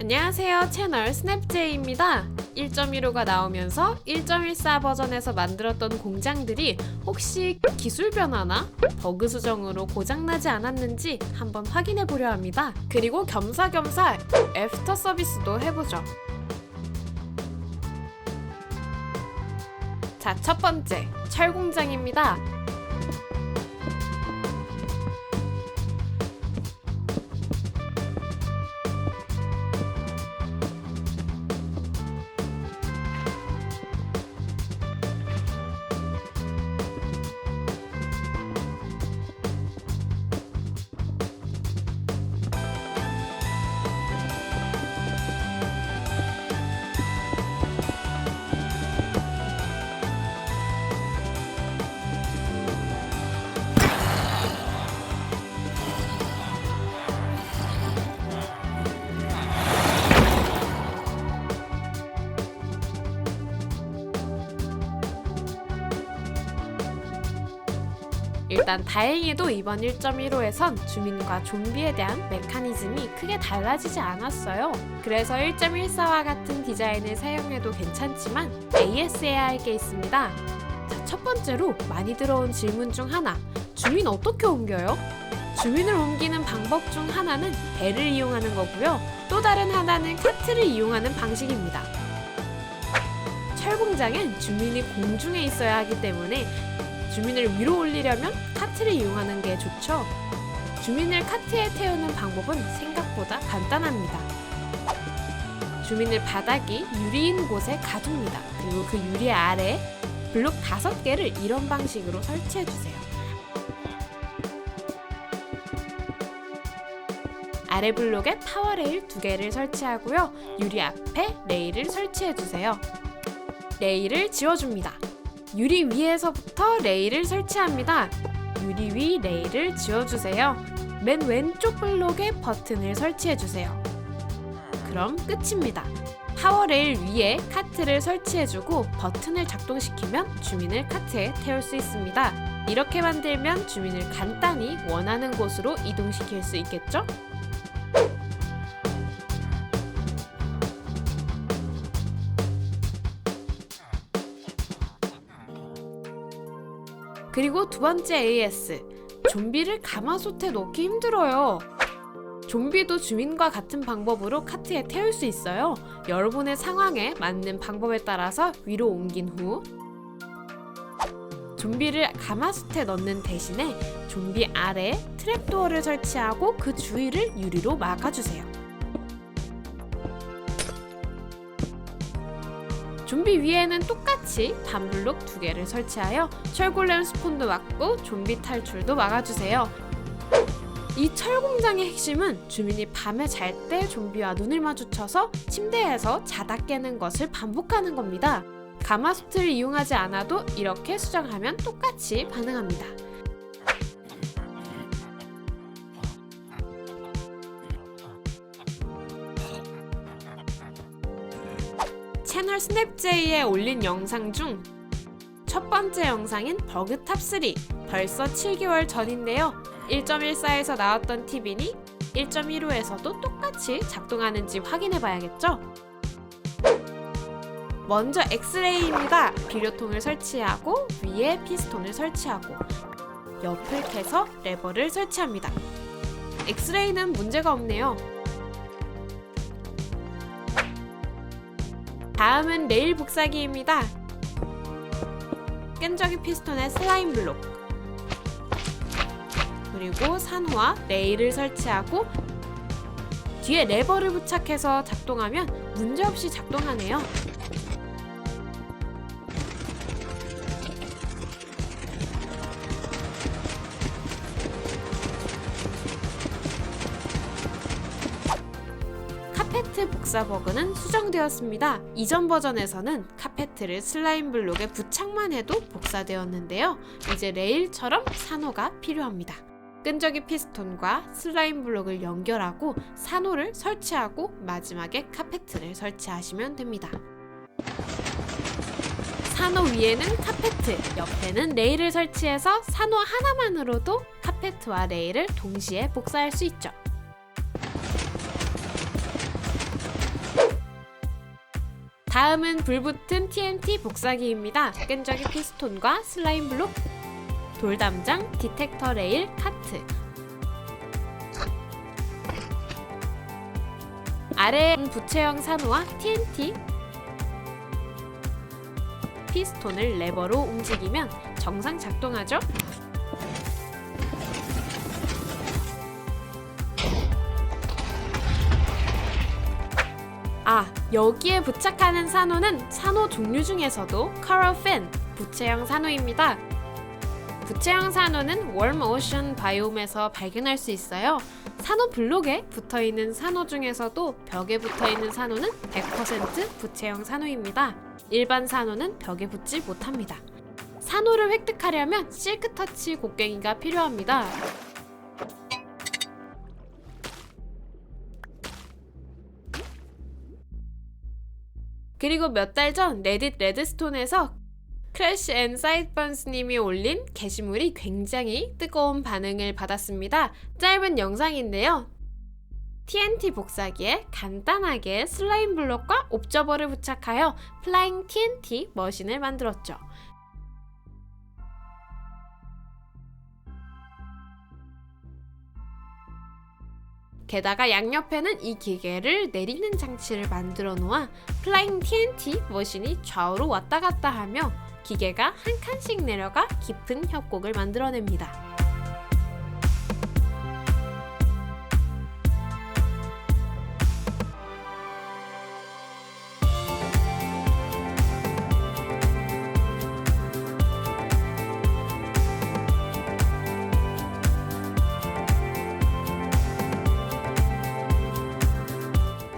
안녕하세요. 채널 스냅제이입니다. 1.15가 나오면서 1.14 버전에서 만들었던 공장들이 혹시 기술 변화나 버그 수정으로 고장나지 않았는지 한번 확인해 보려 합니다. 그리고 겸사겸사 애프터 서비스도 해보죠. 자, 첫 번째, 철 공장입니다. 일단 다행히도 이번 1.15에선 주민과 좀비에 대한 메커니즘이 크게 달라지지 않았어요. 그래서 1.14와 같은 디자인을 사용해도 괜찮지만 AS해야 할 게 있습니다. 자, 첫 번째로 많이 들어온 질문 중 하나. 주민 어떻게 옮겨요? 주민을 옮기는 방법 중 하나는 배를 이용하는 거고요. 또 다른 하나는 카트를 이용하는 방식입니다. 철공장은 주민이 공중에 있어야 하기 때문에 주민을 위로 올리려면 카트를 이용하는 게 좋죠. 주민을 카트에 태우는 방법은 생각보다 간단합니다. 주민을 바닥이 유리인 곳에 가둡니다. 그리고 그 유리 아래 블록 다섯 개를 이런 방식으로 설치해 주세요. 아래 블록에 파워 레일 두 개를 설치하고요. 유리 앞에 레일을 설치해 주세요. 레일을 지워줍니다. 유리 위에서부터 레일을 설치합니다. 유리 위 레일을 지워주세요. 맨 왼쪽 블록에 버튼을 설치해주세요. 그럼 끝입니다. 파워 레일 위에 카트를 설치해주고 버튼을 작동시키면 주민을 카트에 태울 수 있습니다. 이렇게 만들면 주민을 간단히 원하는 곳으로 이동시킬 수 있겠죠? 그리고 두 번째 AS. 좀비를 가마솥에 넣기 힘들어요. 좀비도 주민과 같은 방법으로 카트에 태울 수 있어요. 여러분의 상황에 맞는 방법에 따라서 위로 옮긴 후 좀비를 가마솥에 넣는 대신에 좀비 아래 트랩도어를 설치하고 그 주위를 유리로 막아주세요. 좀비 위에는 똑 같이 반블록 두 개를 설치하여 철골렘 스폰도 막고 좀비 탈출도 막아주세요. 이 철공장의 핵심은 주민이 밤에 잘 때 좀비와 눈을 마주쳐서 침대에서 자다 깨는 것을 반복하는 겁니다. 가마솥을 이용하지 않아도 이렇게 수정하면 똑같이 반응합니다. 채널 스냅제이에 올린 영상 중 첫 번째 영상인 버그 탑 3 벌써 7개월 전인데요. 1.14에서 나왔던 팁이니 1.15에서도 똑같이 작동하는지 확인해 봐야겠죠? 먼저 엑스레이입니다. 비료통을 설치하고 위에 피스톤을 설치하고 옆을 캐서 레버를 설치합니다. 엑스레이는 문제가 없네요. 다음은 레일 복사기입니다. 끈적이 피스톤의 슬라임 블록 그리고 산호와 레일을 설치하고 뒤에 레버를 부착해서 작동하면 문제없이 작동하네요. 카페트 복사 버그는 수정되었습니다. 이전 버전에서는 카페트를 슬라임 블록에 부착만 해도 복사되었는데요. 이제 레일처럼 산호가 필요합니다. 끈적이 피스톤과 슬라임 블록을 연결하고 산호를 설치하고 마지막에 카페트를 설치하시면 됩니다. 산호 위에는 카페트, 옆에는 레일을 설치해서 산호 하나만으로도 카페트와 레일을 동시에 복사할 수 있죠. 다음은 불붙은 TNT 복사기입니다. 끈적이 피스톤과 슬라임 블록, 돌담장, 디텍터 레일, 카트. 아래엔 부채형 산호와 TNT, 피스톤을 레버로 움직이면 정상 작동하죠. 아, 여기에 부착하는 산호는 산호 종류 중에서도 카라펜, 부채형 산호입니다. 부채형 산호는 월 오션 바이옴에서 발견할 수 있어요. 산호 블록에 붙어 있는 산호 중에서도 벽에 붙어 있는 산호는 100% 부채형 산호입니다. 일반 산호는 벽에 붙지 못합니다. 산호를 획득하려면 실크 터치 곡괭이가 필요합니다. 그리고 몇 달 전 레딧 레드스톤에서 크래쉬 앤 사이번스 님이 올린 게시물이 굉장히 뜨거운 반응을 받았습니다. 짧은 영상인데요. TNT 복사기에 간단하게 슬라임 블록과 옵저버를 부착하여 플라잉 TNT 머신을 만들었죠. 게다가 양옆에는 이 기계를 내리는 장치를 만들어 놓아 플라잉 TNT 머신이 좌우로 왔다 갔다 하며 기계가 한 칸씩 내려가 깊은 협곡을 만들어냅니다.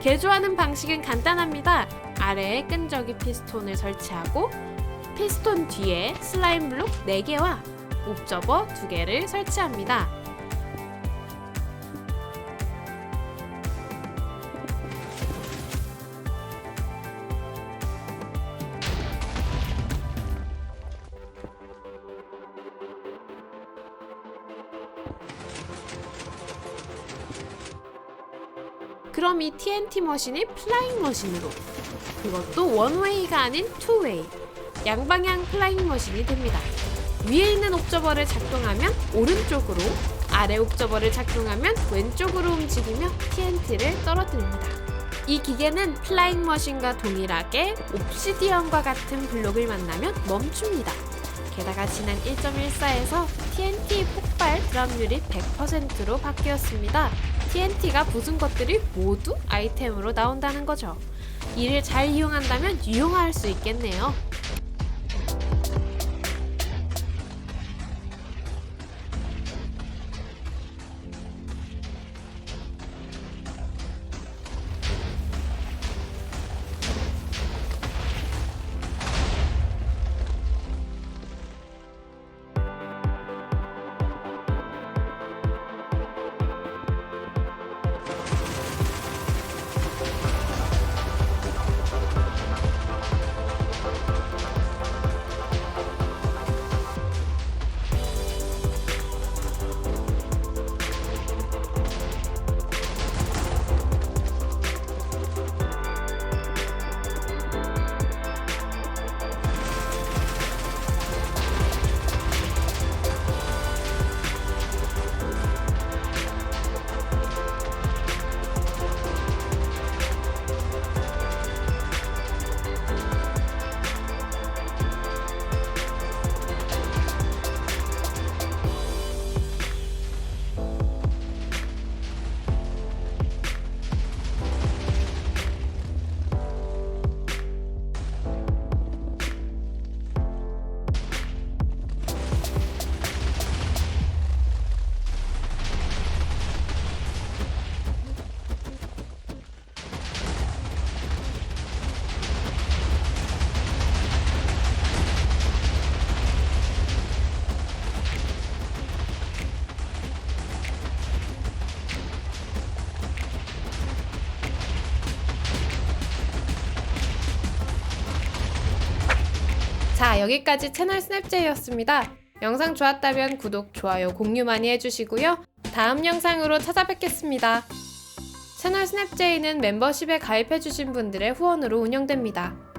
개조하는 방식은 간단합니다. 아래에 끈적이 피스톤을 설치하고 피스톤 뒤에 슬라임 블록 4개와 옵저버 2개를 설치합니다. 그럼 이 TNT 머신이 플라잉 머신으로 그것도 원웨이가 아닌 투웨이 양방향 플라잉 머신이 됩니다. 위에 있는 옵저버를 작동하면 오른쪽으로 아래 옵저버를 작동하면 왼쪽으로 움직이며 TNT를 떨어뜨립니다. 이 기계는 플라잉 머신과 동일하게 옵시디언과 같은 블록을 만나면 멈춥니다. 게다가 지난 1.14에서 TNT 폭발 불합률이 100%로 바뀌었습니다. TNT가 부순 것들이 모두 아이템으로 나온다는 거죠. 이를 잘 이용한다면 유용할 수 있겠네요. 여기까지 채널 스냅제이였습니다. 영상 좋았다면 구독, 좋아요, 공유 많이 해주시고요. 다음 영상으로 찾아뵙겠습니다. 채널 스냅제이는 멤버십에 가입해주신 분들의 후원으로 운영됩니다.